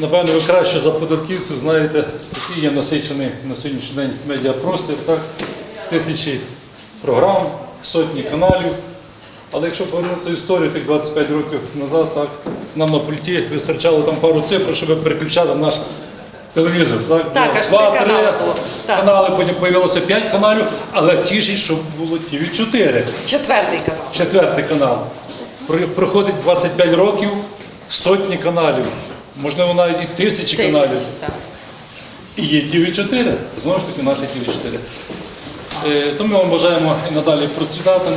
напевно, ви краще за податківців знаєте, який є насичений на сьогоднішній день медіапростір, так? тисячі програм, сотні каналів. Але якщо повернутися в історію тих 25 років назад, так, нам на пульті вистачало там пару цифр, щоб переключати наш телевізор. Так, Так, аж два, три канали було. Так. канали, потім з'явилося 5 каналів, але тішить, що було ТВ 4 Четвертий канал. Четвертий канал. Проходить 25 років, сотні каналів, можливо, навіть і тисячі каналів. Так. І є ТВ4, знову ж таки, наші ТВ4. Е, Тому ми вам бажаємо і надалі процвітати.